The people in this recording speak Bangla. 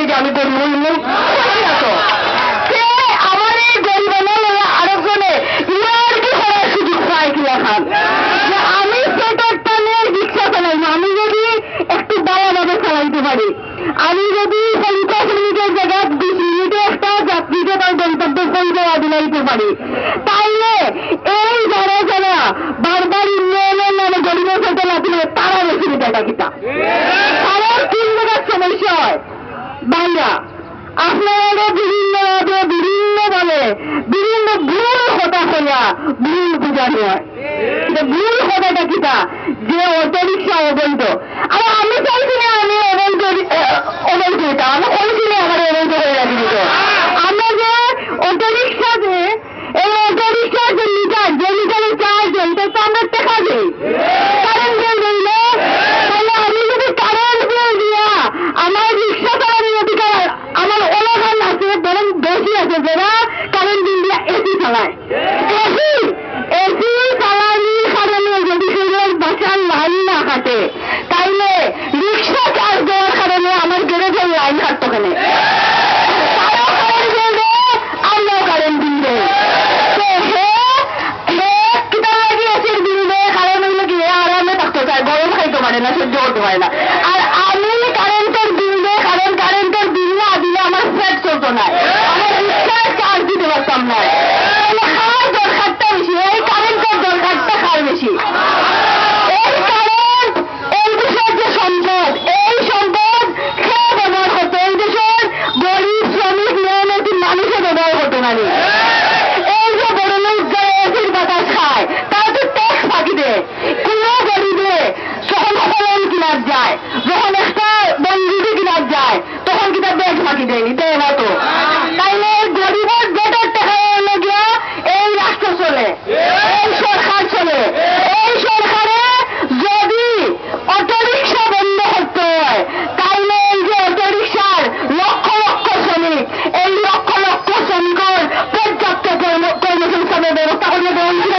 বলি যে আমি গরিব হইলাম কইছি না তো সে আমার এই গরিব আরেকজনে কি করার সুযোগ পায় কি এখন যে আমি পেটের টানে রিক্সা চালাই আমি যদি একটু ভালোভাবে চালাইতে পারি, আমি যদি পঞ্চাশ ভুল হয় এটা ভুল কথাটা যে অটো রিক্সা অবৈধ। আর আমি চাইছি না আমি অবৈধ অবৈধ এটা। আমি কইছি না আমার অবৈধ হয়ে রাখি আমরা যে অটো রিক্সা যে, এই অটো রিক্সা যে যে চার্জ এটা তো আমরা দিই। কারেন্ট দিয়া আমার রিক্সা আছে, বরং আছে, যারা কারেন্ট বিল দিয়া এসি চালায় এসি এসি চালানির কারণে যদি সেগুলোর বাসার লাইন না কাটে তাইলে রিক্সা চার্জ দেওয়ার কারণে আমার গ্যারেজের লাইন কাটতো কেনে তারাও কারেন্ট বিল দেয় আমরাও কারেন্ট বিল দেয় তো হে হে কিতাব লাগি এসির বিল দেয় কারণ হইল কি হে আরামে থাকতে চায় গরম খাইতে পারে না সহ্য করতে পারে না। volviendo, me.